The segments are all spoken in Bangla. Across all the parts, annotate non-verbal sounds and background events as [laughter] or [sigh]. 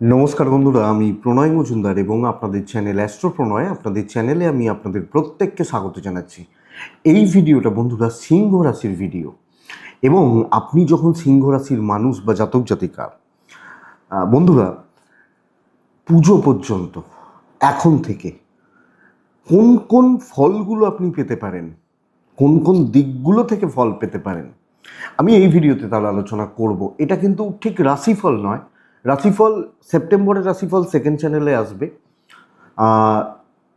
নমস্কার বন্ধুরা, আমি প্রণয় মজুমদার এবং আপনাদের চ্যানেল অ্যাস্ট্রো প্রণয় আপনাদের চ্যানেলে আমি আপনাদের প্রত্যেককে স্বাগত জানাচ্ছি। এই ভিডিওটা বন্ধুরা সিংহ রাশির ভিডিও। এবং আপনি যখন সিংহ রাশির মানুষ বা জাতক জাতিকা বন্ধুরা, পুজো পর্যন্ত, এখন থেকে, কোন কোন ফলগুলো আপনি পেতে পারেন, কোন কোন দিকগুলো থেকে ফল পেতে পারেন, আমি এই ভিডিওতে তার আলোচনা করব। এটা কিন্তু ঠিক রাশিফল নয় রাশিফল, সেপ্টেম্বরের রাশিফল সেকেন্ড চ্যানেলে আসবে।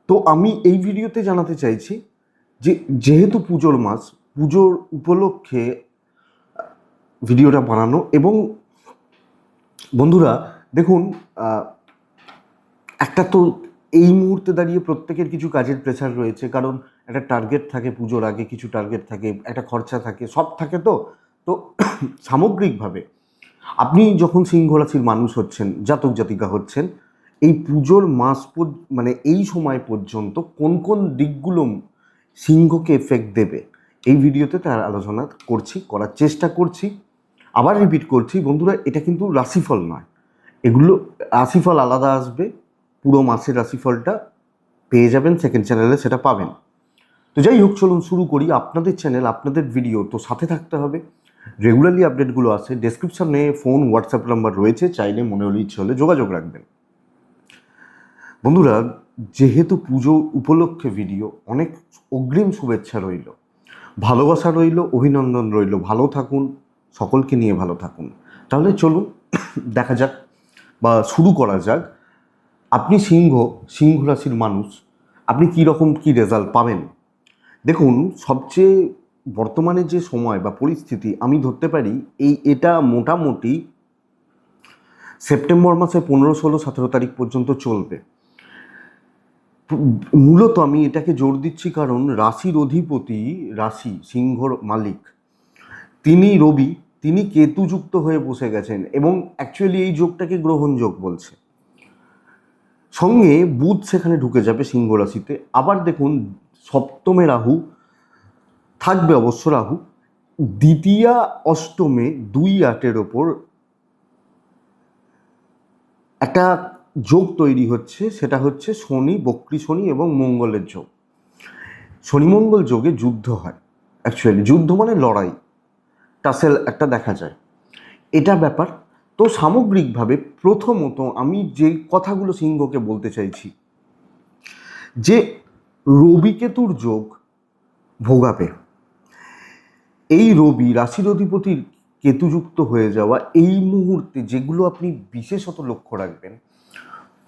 তো আমি এই ভিডিওতে জানাতে চাইছি যে, যেহেতু পুজোর মাস, পুজোর উপলক্ষে ভিডিওটা বানানো এবং বন্ধুরা, দেখুন একটা তো এই মুহূর্তে দাঁড়িয়ে প্রত্যেকের কিছু কাজের প্রেশার রয়েছে, কারণ একটা টার্গেট থাকে পুজোর আগে, কিছু টার্গেট থাকে, একটা খরচা থাকে, সব থাকে তো? তো [clears throat] সামগ্রিকভাবে আপনি যখন সিংহ রাশির মানুষ হচ্ছেন, জাতক জাতিকা হচ্ছেন, এই পুজোর মাস মানে এই সময় পর্যন্ত কোন কোন দিকগুলো সিংহকে এফেক্ট দেবে, এই ভিডিওতে তার আলোচনা করছি, করার চেষ্টা করছি। আবার রিপিট করছি, বন্ধুরা, এটা কিন্তু রাশিফল নয়। এগুলো রাশিফল আলাদা আসবে, পুরো মাসের রাশিফলটা পেয়ে যাবেন সেকেন্ড চ্যানেলে সেটা পাবেন। তো যাই হোক, চলুন শুরু করি। আপনাদের চ্যানেল আপনাদের ভিডিও তো সাথে থাকতে হবে। রেগুলারলি আপডেটগুলো আসে ডেসক্রিপশনে ফোন হোয়াটসঅ্যাপ নাম্বার রয়েছে, চাইলে মনে হলে ইচ্ছে হলে যোগাযোগ রাখবেন। বন্ধুরা, যেহেতু পুজো উপলক্ষে ভিডিও অনেক অগ্রিম শুভেচ্ছা রইল। ভালোবাসা রইল, অভিনন্দন রইল। ভালো থাকুন, সকলকে নিয়ে ভালো থাকুন। তাহলে চলুন, দেখা যাক বা শুরু করা যাক। আপনি সিংহ সিংহ রাশির মানুষ, আপনি কী রকম কী রেজাল্ট পাবেন? দেখুন, সবচেয়ে বর্তমানে যে সময় বা পরিস্থিতি আমি ধরতে পারি, এই এটা মোটামুটি সেপ্টেম্বর মাসে পনেরো, ষোলো, সতেরো তারিখ পর্যন্ত চলবে। মূলত আমি এটাকে জোর দিচ্ছি কারণ রাশির অধিপতি রাশি, সিংহর মালিক, তিনি রবি, তিনি কেতুযুক্ত হয়ে বসে গেছেন এবং অ্যাকচুয়ালি এই যোগটাকে গ্রহণযোগ বলছে। সঙ্গে বুধ সেখানে ঢুকে যাবে সিংহ রাশিতে। আবার দেখুন, সপ্তমে রাহু থাকবে অবশ্য রাহু। দ্বিতীয়া অষ্টমে দুই আটের ওপর একটা যোগ তৈরি হচ্ছে, সেটা হচ্ছে শনি, বক্রী শনি এবং মঙ্গলের যোগ। শনি মঙ্গল যোগে যুদ্ধ হয় অ্যাকচুয়ালি যুদ্ধ মানে লড়াই। টাসেল একটা দেখা যায়। এটা ব্যাপার। তো সামগ্রিকভাবে প্রথমত আমি যে কথাগুলো সিংহকে বলতে চাইছি, যে রবিকেতুর যোগ ভোগাবে। এই রবি রাশির অধিপতির কেতুযুক্ত হয়ে যাওয়া এই মুহূর্তে যেগুলো আপনি বিশেষত লক্ষ্য রাখবেন,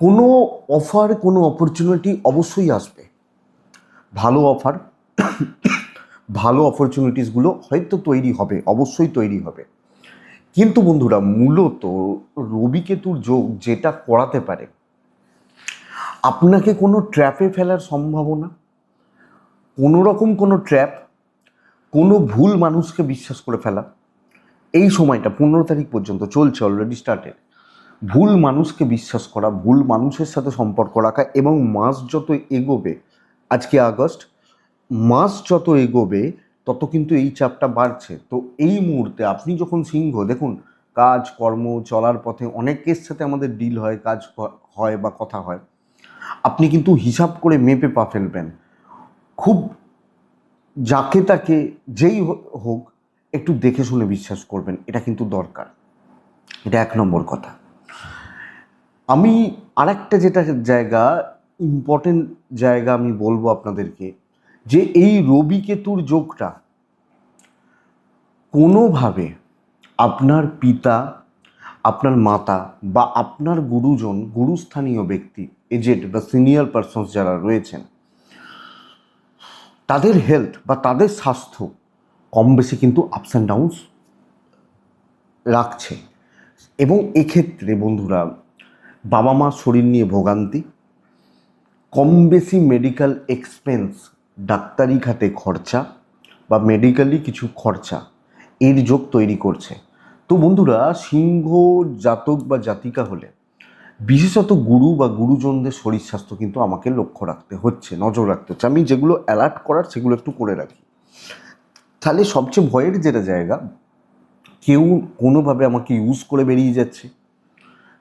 কোনো অফার কোনো অপরচুনিটি অবশ্যই আসবে। ভালো অফার ভালো অপরচুনিটিসগুলো হয়তো তৈরি হবে, অবশ্যই তৈরি হবে। কিন্তু বন্ধুরা, মূলত রবি কেতুর যোগ যেটা করাতে পারে, আপনাকে কোনো ট্র্যাপে ফেলার সম্ভাবনা কোনো রকম কোনো ট্র্যাপ কোনো ভুল মানুষকে বিশ্বাস করে ফেলা এই সময়টা পনেরো তারিখ পর্যন্ত চলছে অলরেডি স্টার্টেড ভুল মানুষকে বিশ্বাস করা, ভুল মানুষের সাথে সম্পর্ক রাখা এবং মাস যত এগোবে, আজকে আগস্ট, মাস যত এগোবে, তত কিন্তু এই চাপটা বাড়ছে। তো এই মুহূর্তে আপনি যখন সিংহ, দেখুন, কাজ, কর্ম, চলার পথে অনেকের সাথে আমাদের ডিল হয়, কাজ হয় বা কথা হয়, আপনি কিন্তু হিসাব করে মেপে পা ফেলবেন। খুব যাকে তাকে যেই হোক একটু দেখে শুনে বিশ্বাস করবেন, এটা কিন্তু দরকার। এটা এক নম্বর কথা। আমি আরেকটা যেটা জায়গা ইম্পর্টেন্ট জায়গা আমি বলব আপনাদেরকে, যে এই রবি কেতুর যোগটা কোনোভাবে আপনার পিতা, আপনার মাতা বা আপনার গুরুজন, গুরুস্থানীয় ব্যক্তি এজেড বা সিনিয়র পারসনস যারা রয়েছেন তাদের হেলথ বা তাদের স্বাস্থ্য কম বেশি কিন্তু আপস অ্যান্ড ডাউনস রাখছে। এবং এক্ষেত্রে বন্ধুরা, বাবা মা শরীর নিয়ে ভোগান্তি, কম বেশি মেডিকেল এক্সপেন্স ডাক্তারি খাতে খরচা বা মেডিকেলি কিছু খরচা এর যোগ তৈরি করছে। তো বন্ধুরা, সিংহ জাতক বা জাতিকা হলে বিশেষত গুরু বা গুরুজনদের শরীর স্বাস্থ্য কিন্তু আমাকে লক্ষ্য রাখতে হচ্ছে, নজর রাখতে হচ্ছে। আমি যেগুলো অ্যালার্ট করার সেগুলো একটু করে রাখি। তাহলে সবচেয়ে ভয়ের যেটা জায়গা, কেউ কোনোভাবে আমাকে ইউজ করে বেরিয়ে যাচ্ছে,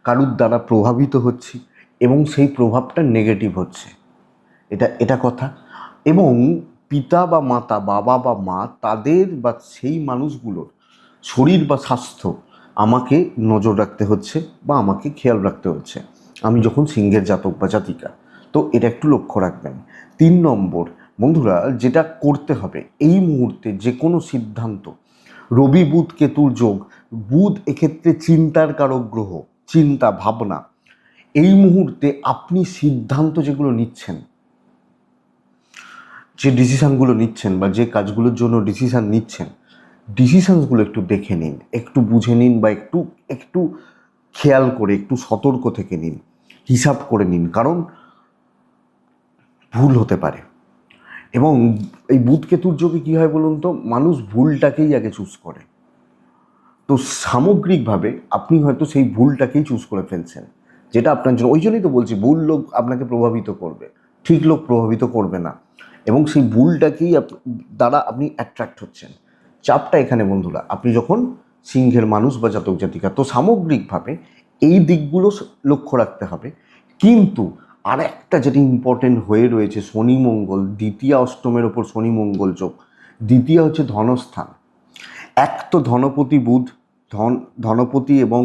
কারুর দ্বারা প্রভাবিত হচ্ছি এবং সেই প্রভাবটা নেগেটিভ হচ্ছে। এটা এটা কথা। এবং পিতা বা মাতা, বাবা বা মা, তাদের বা সেই মানুষগুলোর শরীর বা স্বাস্থ্য আমাকে নজর রাখতে হচ্ছে বা আমাকে খেয়াল রাখতে হচ্ছে। আমি যখন সিংহের জাতক বা জাতিকা, তো এটা একটু লক্ষ্য রাখবেন। তিন নম্বর, বন্ধুরা, যেটা করতে হবে, এই মুহূর্তে যে কোনো সিদ্ধান্ত, রবি বুধ কেতুর যোগ, বুধ এক্ষেত্রে চিন্তার কারক গ্রহ, চিন্তা, ভাবনা, এই মুহূর্তে আপনি সিদ্ধান্ত যেগুলো নিচ্ছেন, যে ডিসিশানগুলো নিচ্ছেন বা যে কাজগুলোর জন্য ডিসিশান নিচ্ছেন ডিসিশানসগুলো একটু দেখে নিন, একটু বুঝে নিন বা একটু একটু খেয়াল করে, একটু সতর্ক থেকে নিন, হিসাব করে নিন, কারণ ভুল হতে পারে। এবং এই বুধ কেতুর যোগে কী হয় বলুন তো, মানুষ ভুলটাকেই আগে চুজ করে। তো সামগ্রিকভাবে আপনি হয়তো সেই ভুলটাকেই চুজ করে ফেলছেন, যেটা আপনার জন্য, ওই জন্যই তো বলছি, ভুল লোক আপনাকে প্রভাবিত করবে, ঠিক লোক প্রভাবিত করবে না। এবং সেই ভুলটাকেই দ্বারা আপনি অ্যাট্রাক্ট হচ্ছেন। চাপটা এখানে বন্ধুরা, আপনি যখন সিংহের মানুষ বা জাতক জাতিকা, তো সামগ্রিকভাবে এই দিকগুলো লক্ষ্য রাখতে হবে। কিন্তু আর একটা যেটা ইম্পর্টেন্ট হয়ে রয়েছে শনি মঙ্গল, দ্বিতীয় অষ্টমের ওপর শনি মঙ্গল যোগ, দ্বিতীয় হচ্ছে ধনস্থান। এক তো ধনপতি বুধ, ধন, ধনপতি এবং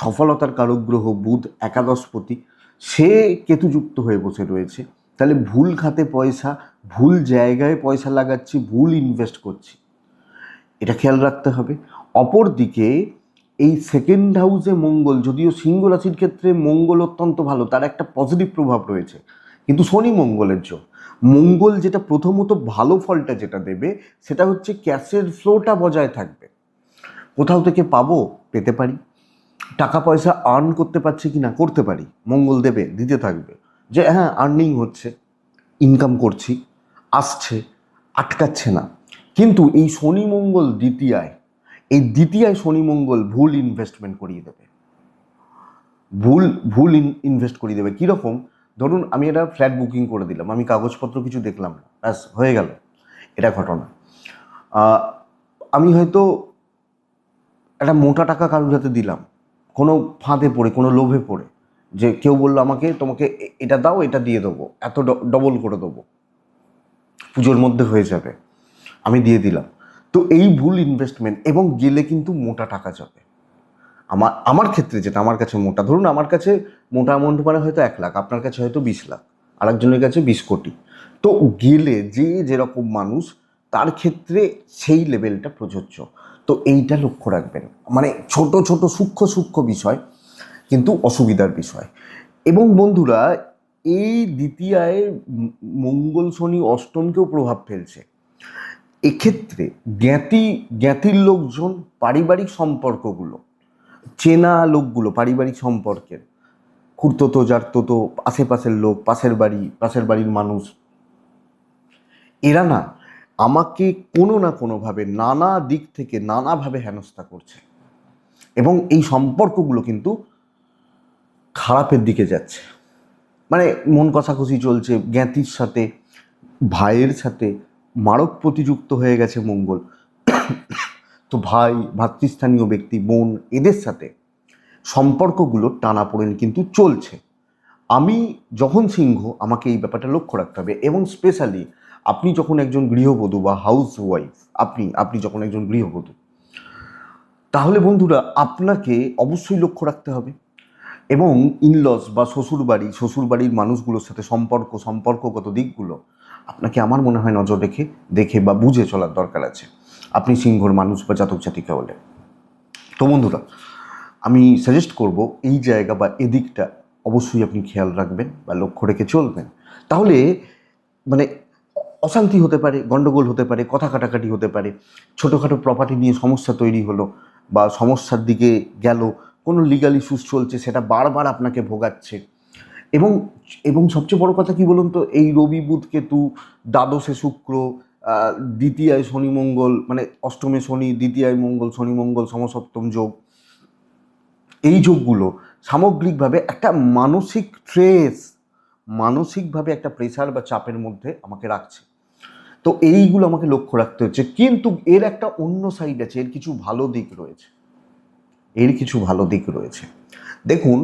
সফলতার কারক গ্রহ বুধ একাদশপতি, সে কেতুযুক্ত হয়ে বসে রয়েছে। তাহলে ভুল খাতে পয়সা, ভুল জায়গায় পয়সা লাগাচ্ছি, ভুল ইনভেস্ট করছি। এটা খেয়াল রাখতে হবে। অপরদিকে এই সেকেন্ড হাউসে মঙ্গল, যদিও সিংহ রাশির ক্ষেত্রে মঙ্গল অত্যন্ত ভালো, তার একটা পজিটিভ প্রভাব রয়েছে। কিন্তু শনি মঙ্গলের যোগ মঙ্গল যেটা প্রথমত ভালো ফলটা যেটা দেবে, সেটা হচ্ছে ক্যাশের ফ্লোটা বজায় থাকবে। কোথাও থেকে পাবো, পেতে পারি। টাকা পয়সা আর্ন করতে পারছি কি না করতে পারি। মঙ্গল দেবে, দিতে থাকবে। যে হ্যাঁ আর্নিং হচ্ছে ইনকাম করছি, আসছে, আটকাচ্ছে না। কিন্তু এই শনি মঙ্গল দ্বিতীয়ায়, এই দ্বিতীয়ায় শনি মঙ্গল ভুল ইনভেস্টমেন্ট করিয়ে দেবে। ভুল ভুল ইনভেস্ট করিয়ে দেবে। কীরকম? ধরুন আমি একটা ফ্ল্যাট বুকিং করে দিলাম, আমি কাগজপত্র কিছু দেখলাম না, ব্যাস, হয়ে গেল। এটা ঘটনা। আমি হয়তো একটা মোটা টাকা কারোর হাতে দিলাম, কোনো ফাঁদে পড়ে, কোনো লোভে পড়ে, যে কেউ বলল আমাকে, তোমাকে এটা দাও, এটা দিয়ে দেবো, এত ডবল করে দেবো। পুজোর মধ্যে হয়ে যাবে। আমি দিয়ে দিলাম। তো এই ভুল ইনভেস্টমেন্ট এবং গেলে কিন্তু মোটা টাকা যাবে। আমার আমার ক্ষেত্রে যেটা, আমার কাছে মোটা, ধরুন আমার কাছে মোটা অ্যামাউন্ট মানে হয়তো এক লাখ, আপনার কাছে হয়তো বিশ লাখ, আরেকজনের কাছে বিশ কোটি। তো গেলে যে যেরকম মানুষ, তার ক্ষেত্রে সেই লেভেলটা প্রযোজ্য। তো এইটা লক্ষ্য রাখবেন। মানে ছোট ছোট, সূক্ষ্ম সূক্ষ্ম বিষয়, কিন্তু অসুবিধার বিষয়। এবং বন্ধুরা, এই দ্বিতীয়ায় মঙ্গল শনি অষ্টমকেও প্রভাব ফেলছে। এক্ষেত্রে জ্ঞাতি, জ্ঞাতির লোকজন পারিবারিক সম্পর্কগুলো, চেনা লোকগুলো পারিবারিক সম্পর্কের, খুঁড়তো জারতো আশেপাশের লোক, পাশের বাড়ি, পাশের বাড়ির মানুষ, এরা না আমাকে কোনো না কোনোভাবে নানা দিক থেকে নানাভাবে হেনস্থা করছে এবং এই সম্পর্কগুলো কিন্তু খারাপের দিকে যাচ্ছে। মানে মন কষাকষি চলছে, জ্ঞাতির সাথে, ভাইয়ের সাথে মারক প্রতিযুক্ত হয়ে গেছে মঙ্গল। তো ভাই, ভাতৃস্থানীয় ব্যক্তি, বোন, এদের সাথে সম্পর্কগুলো টানাপোড়েন কিন্তু চলছে। আমি যখন সিংহ, আমাকে এই ব্যাপারটা লক্ষ্য রাখতে হবে এবং স্পেশালি আপনি যখন একজন গৃহবধূ বা হাউস ওয়াইফ আপনি আপনি যখন একজন গৃহবধূ, তাহলে বন্ধুরা আপনাকে অবশ্যই লক্ষ্য রাখতে হবে এবং ইনলস বা শ্বশুরবাড়ি, শ্বশুরবাড়ির মানুষগুলোর সাথে সম্পর্ক, সম্পর্কগত দিকগুলো আপনাকে আমার মনে হয় নজর রেখে, দেখে বা বুঝে চলার দরকার আছে। আপনি সিংহর মানুষ বা জাতক জাতিকা হলে তো বন্ধুরা, আমি সাজেস্ট করব এই জায়গা বা এদিকটা অবশ্যই আপনি খেয়াল রাখবেন বা লক্ষ্য রেখে চলবেন। তাহলে মানে অশান্তি হতে পারে, গন্ডগোল হতে পারে, কথা কাটাকাটি হতে পারে, ছোটোখাটো প্রপার্টি নিয়ে সমস্যা তৈরি হলো বা সমস্যার দিকে গেল, কোনো লিগাল ইস্যুস চলছে, সেটা বারবার আপনাকে ভোগাচ্ছে এবং এবং সবচেয়ে বড় কথা কি বলুন তো? এই রবি বুধ কেতু, দ্বাদশে শুক্র দ্বিতীয়ায় শনি মঙ্গল মানে অষ্টমে শনি, দ্বিতীয়ায় মঙ্গল, শনি মঙ্গল, সমসপ্তম যোগ। এই যোগগুলো সামগ্রিকভাবে একটা মানসিক স্ট্রেস মানসিকভাবে একটা প্রেশার বা চাপের মধ্যে আমাকে রাখছে। তো এইগুলো আমাকে লক্ষ্য রাখতে হচ্ছে। কিন্তু এর একটা অন্য সাইড আছে, এর কিছু ভালো দিক রয়েছে। এর কিছু ভালো দিক রয়েছে। দেখুন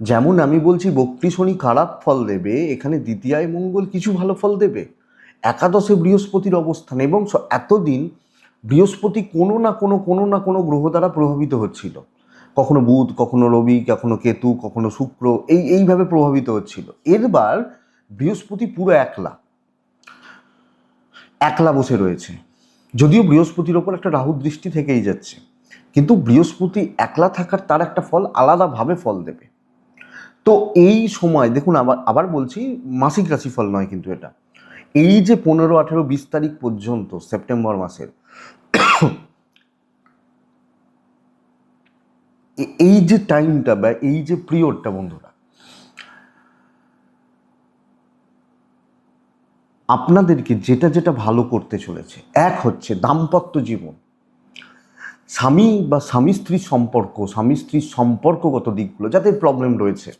যেমন আমি বলছি, বক্রি খারাপ ফল দেবে, এখানে দ্বিতীয়ায় মঙ্গল কিছু ভালো ফল দেবে। একাদশে বৃহস্পতির অবস্থান এবং এতদিন বৃহস্পতি কোনো না কোনো কোনো না কোনো গ্রহ দ্বারা প্রভাবিত হচ্ছিল। কখনো বুধ, কখনো রবি, কখনো কেতু, কখনো শুক্র, এই, এইভাবে প্রভাবিত হচ্ছিল। এরবার বৃহস্পতি পুরো একলা। একলা বসে রয়েছে। যদিও বৃহস্পতির ওপর একটা রাহু দৃষ্টি থেকেই যাচ্ছে, কিন্তু বৃহস্পতি একলা থাকার তার একটা ফল আলাদাভাবে ফল দেবে। তো এই সময়, দেখুন আবার আবার বলছি, মাসিক রাশিফল নয় কিন্তু এটা। এই যে পনেরো, আঠেরো, বিশ তারিখ পর্যন্ত, সেপ্টেম্বর মাসের এই যে টাইমটা বা এই যে পিরিয়ডটা বন্ধুরা, আপনাদেরকে যেটা যেটা ভালো করতে চলেছে, এক হচ্ছে দাম্পত্য জীবন। স্বামী বা স্বামী স্ত্রীর সম্পর্ক স্বামী স্ত্রীর সম্পর্কগত দিকগুলো, যাদের প্রবলেম রয়েছে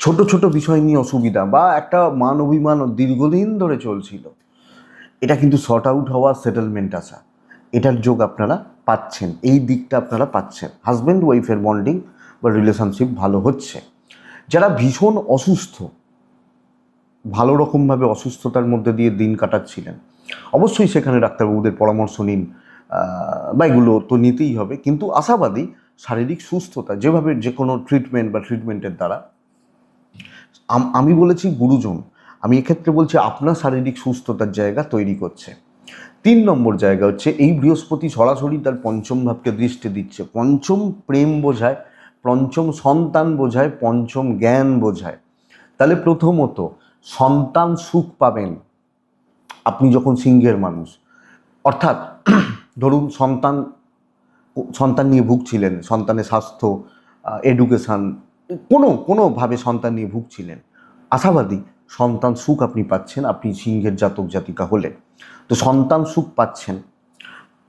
ছোট ছোট বিষয় নিয়ে অসুবিধা বা একটা মান অভিমান দীর্ঘদিন ধরে চলছিল। এটা কিন্তু শর্ট আউট হওয়া সেটেলমেন্ট আসা। এটার যোগ আপনারা পাচ্ছেন। এই দিকটা আপনারা পাচ্ছেন। হাজব্যান্ড ওয়াইফের বন্ডিং বা রিলেশনশিপ ভালো হচ্ছে। যারা ভীষণ অসুস্থ, ভালো রকমভাবে অসুস্থতার মধ্যে দিয়ে দিন কাটাচ্ছিলেন, অবশ্যই সেখানে ডাক্তারবাবুদের পরামর্শ নিন। বা এগুলো তো নিতেই হবে। কিন্তু আশাবাদী শারীরিক সুস্থতা, যেভাবে যে কোনো ট্রিটমেন্ট বা ট্রিটমেন্টের দ্বারা আম- বলেছি গুরুজন। আমি এক্ষেত্রে বলছি আপনার শারীরিক সুস্থতার জায়গা তৈরি করছে। তিন নম্বর জায়গা হচ্ছে এই বৃহস্পতি সরাসরি তার পঞ্চম ভাবকে দৃষ্টি দিচ্ছে। পঞ্চম প্রেম বোঝায়, পঞ্চম সন্তান বোঝায়, পঞ্চম জ্ঞান বোঝায়। তাহলে প্রথমত, সন্তান সুখ পাবেন আপনি যখন সিংহের মানুষ। অর্থাৎ, [clears throat] ধরুন সন্তান সন্তান নিয়ে ভুগছিলেন, সন্তানের স্বাস্থ্য এডুকেশান কোনো, কোনোভাবে সন্তান নিয়ে ভুগছিলেন। আশাবাদী, সন্তান সুখ আপনি পাচ্ছেন, আপনি সিংহের জাতক, জাতিকা হলে। তো সন্তান সুখ পাচ্ছেন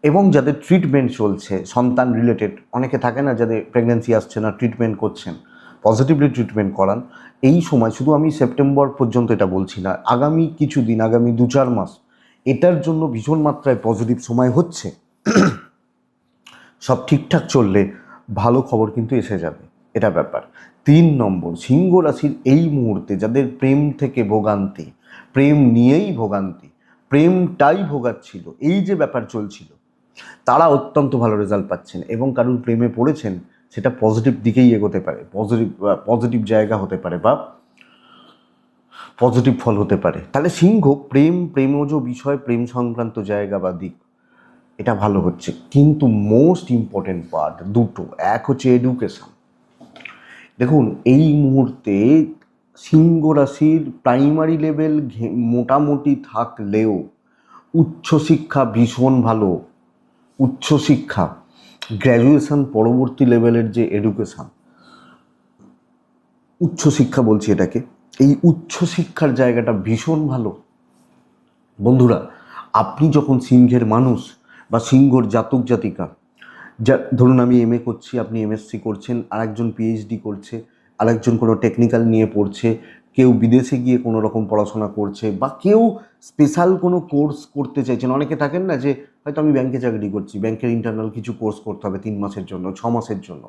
এবং যাদের ট্রিটমেন্ট চলছে, সন্তান রিলেটেড অনেকে থাকে না যাদের প্রেগনেন্সি আসছে না ট্রিটমেন্ট করছেন পজিটিভলি ট্রিটমেন্ট করান, এই সময় শুধু আমি সেপ্টেম্বর পর্যন্ত এটা বলছি না, আগামী কিছু দিন, আগামী দু চার মাস, এটার জন্য ভীষণ মাত্রায় পজিটিভ সময় হচ্ছে। সব ঠিকঠাক চললে ভালো খবর কিন্তু এসে যাবে। এটা ব্যাপার। তিন নম্বর, সিংহ রাশির এই মুহূর্তে যাদের প্রেম থেকে ভোগান্তি, প্রেম নিয়েই ভোগান্তি, প্রেমটাই ভোগাচ্ছিল, এই যে ব্যাপার চলছিল, তারা অত্যন্ত ভালো রেজাল্ট পাচ্ছেন এবং কারুর প্রেমে পড়েছেন, সেটা পজিটিভ দিকেই এগোতে পারে পজিটিভ পজিটিভ জায়গা হতে পারে বা পজিটিভ ফল হতে পারে। তাহলে সিংহ প্রেম, প্রেমজ বিষয়, প্রেম সংক্রান্ত জায়গা বা দিক, এটা ভালো হচ্ছে। কিন্তু মোস্ট ইম্পর্টেন্ট পার্ট দুটো, এক হচ্ছে এডুকেশন দেখুন, এই মুহূর্তে সিংহ রাশির প্রাইমারি লেভেল মোটামুটি থাকলেও উচ্চশিক্ষা ভীষণ ভালো। উচ্চশিক্ষা গ্র্যাজুয়েশন পরবর্তী লেভেলের যে এডুকেশন উচ্চশিক্ষা বলছি এটাকে, এই উচ্চশিক্ষার জায়গাটা ভীষণ ভালো। বন্ধুরা, আপনি যখন সিংহের মানুষ বা সিংহর জাতক জাতিকা যা, ধরুন আমি এম করছি, আপনি এমএসসি করছেন, আরেকজন পিএইচডি করছে, আরেকজন কোনো টেকনিক্যাল নিয়ে পড়ছে, কেউ বিদেশে গিয়ে কোনো রকম পড়াশোনা করছে, বা কেউ স্পেশাল কোনো কোর্স করতে চাইছেন। অনেকে থাকেন না যে, হয়তো আমি ব্যাংকে চাকরি করছি ব্যাংকের ইন্টারনাল কিছু কোর্স করতে হবে তিন মাসের জন্য, ছ মাসের জন্য।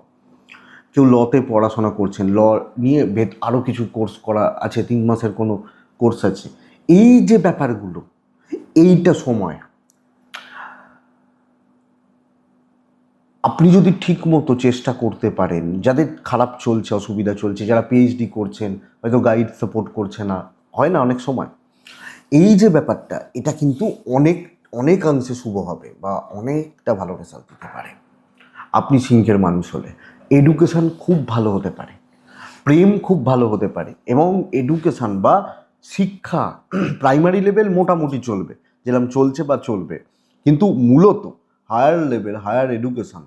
কেউ লতে পড়াশোনা করছেন ল নিয়ে বেদ আরও কিছু কোর্স করা আছে, তিন মাসের কোনো কোর্স আছে। এই যে ব্যাপারগুলো, এইটা সময়। আপনি যদি ঠিক মতো চেষ্টা করতে পারেন, যাদের খারাপ চলছে, অসুবিধা চলছে, যারা পিএইচডি করছেন, হয়তো গাইড সাপোর্ট করছে না, হয় না অনেক সময়। এই যে ব্যাপারটা, এটা কিন্তু অনেক অনেকাংশে শুভ হবে বা অনেকটা ভালো রেজাল্ট দিতে পারে। আপনি সিংহের মানুষ হলে। এডুকেশান খুব ভালো হতে পারে। প্রেম খুব ভালো হতে পারে। এবং এডুকেশান বা শিক্ষা [clears throat] প্রাইমারি লেভেল মোটামুটি চলবে। যেরকম চলছে বা চলবে। কিন্তু মূলত হায়ার লেভেল, হায়ার এডুকেশান,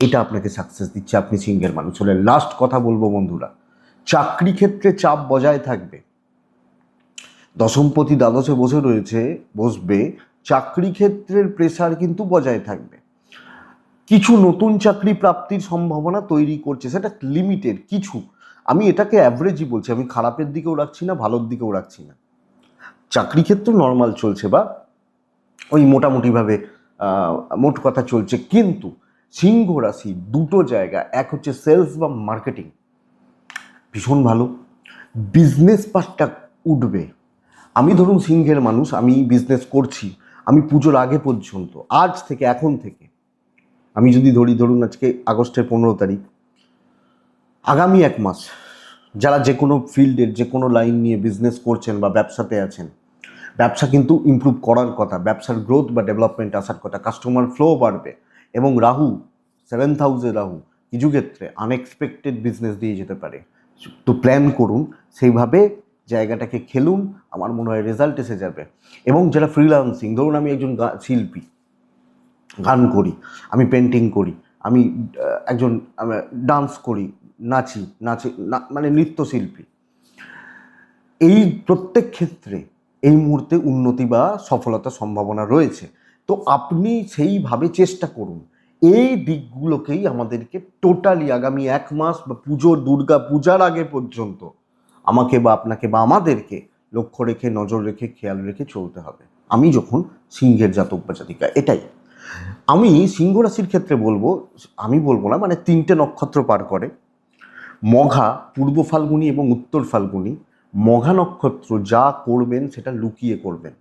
এটা আপনাকে সাকসেস দিচ্ছে। আপনি সিংহের মানুষ হলে লাস্ট কথা বলব বন্ধুরা, চাকরি ক্ষেত্রে চাপ বজায় থাকবে। দশমপতি দ্বাদশে বসে রয়েছে, বসবে, চাকরি ক্ষেত্রের প্রেসার কিন্তু বজায় থাকবে। কিছু নতুন চাকরি প্রাপ্তির সম্ভাবনা তৈরি করছে, সেটা লিমিটেড কিছু। আমি এটাকে অ্যাভারেজই বলছি, আমি খারাপের দিকেও রাখছি না, ভালোর দিকেও রাখছি না। চাকরি ক্ষেত্র নর্মাল চলছে বা ওই মোটামুটিভাবে মোট কথা চলছে। কিন্তু সিংহ রাশি দুটো জায়গা, এক হচ্ছে সেলস বা মার্কেটিং ভীষণ ভালো। বিজনেস পার্টটা উঠবে। আমি ধরুন সিংহের মানুষ, আমি বিজনেস করছি, আমি পুজোর আগে পর্যন্ত, আজ থেকে, এখন থেকে, আমি যদি ধরি, ধরুন আজকে আগস্টের পনেরো তারিখ, আগামী এক মাস, যারা যে কোনো ফিল্ডের যে কোনো লাইন নিয়ে বিজনেস করছেন বা ব্যবসাতে আছেন ব্যবসা কিন্তু ইমপ্রুভ করার কথা, ব্যবসার গ্রোথ বা ডেভেলপমেন্ট আসার কথা কাস্টমার ফ্লো বাড়বে। এবং রাহু সেভেন্থ হাউসে রাহু, কিছু ক্ষেত্রে আনএক্সপেক্টেড বিজনেস দিয়ে যেতে পারে। তো প্ল্যান করুন, সেইভাবে জায়গাটাকে খেলুন, আমার মনে হয় রেজাল্ট এসে যাবে। এবং যারা ফ্রিলান্সিং ধরুন আমি একজন শিল্পী, গান করি, আমি পেন্টিং করি, আমি একজন ডান্স করি, নাচি নাচি মানে নৃত্যশিল্পী। এই প্রত্যেক ক্ষেত্রে এই মুহূর্তে উন্নতি বা সফলতার সম্ভাবনা রয়েছে। তো আপনি সেইভাবে চেষ্টা করুন। এই দিকগুলোকেই আমাদেরকে টোটালি আগামী এক মাস বা পুজো দুর্গা পূজার আগে পর্যন্ত আমাকে বা আপনাকে বা আমাদেরকে লক্ষ্য রেখে, নজর রেখে, খেয়াল রেখে চলতে হবে। আমি যখন সিংহের জাতক বা জাতিকা, এটাই। আমি সিংহ রাশির ক্ষেত্রে বলব, আমি বলব না মানে তিনটে নক্ষত্র পার করে। মঘা, পূর্ব ফাল্গুনি এবং উত্তর ফাল্গুনি। মঘা নক্ষত্র যা করবেন সেটা লুকিয়ে করবেন।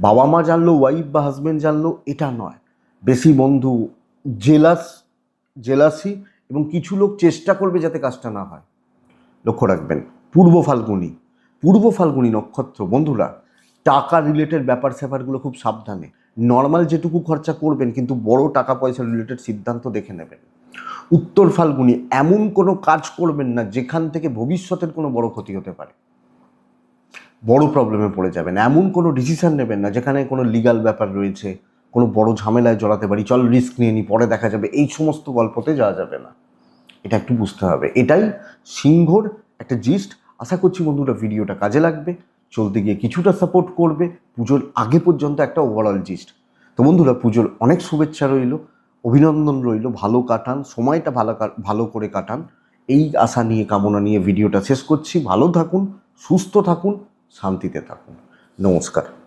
বাবা মা জানলো ওয়াইফ বা হাজবেন্ড জানলো, এটা নয়। বেশি বন্ধু জেলাস জেলাসি এবং কিছু লোক চেষ্টা করবে যাতে কাজটা না হয়। লক্ষ্য রাখবেন, পূর্ব ফাল্গুনি পূর্ব ফাল্গুনি নক্ষত্র, বন্ধুরা, টাকা রিলেটেড ব্যাপার স্যাপারগুলো খুব সাবধানে। নর্মাল যেটুকু খরচা করবেন, কিন্তু বড় টাকা পয়সা রিলেটেড সিদ্ধান্ত দেখে নেবেন। উত্তর ফাল্গুনি, এমন কোনো কাজ করবেন না যেখান থেকে ভবিষ্যতের কোনো বড় ক্ষতি হতে পারে। বড় প্রবলেমে পড়ে যাবেন। এমন কোনো ডিসিশন নেবেন না, যেখানে কোনো লিগাল ব্যাপার রয়েছে, কোনো বড় ঝামেলায় জড়াতে পারি, চল রিস্ক নিয়ে নিই পরে দেখা যাবে, এই সমস্ত গল্পতে যাওয়া যাবে না। এটা একটু বুঝতে হবে। এটাই সিংহর একটা জিস্ট আশা করছি বন্ধুরা ভিডিওটা কাজে লাগবে, চলতে গিয়ে কিছুটা সাপোর্ট করবে, পুজোর আগে পর্যন্ত একটা ওভারঅল জিস্ট তো বন্ধুরা, পুজোর অনেক শুভেচ্ছা রইল, অভিনন্দন রইল, ভালো কাটান, সময়টা ভালো ভালো করে কাটান। এই আশা নিয়ে, কামনা নিয়ে ভিডিওটা শেষ করছি। ভালো থাকুন, সুস্থ থাকুন শান্তিতে থাকুন। নমস্কার।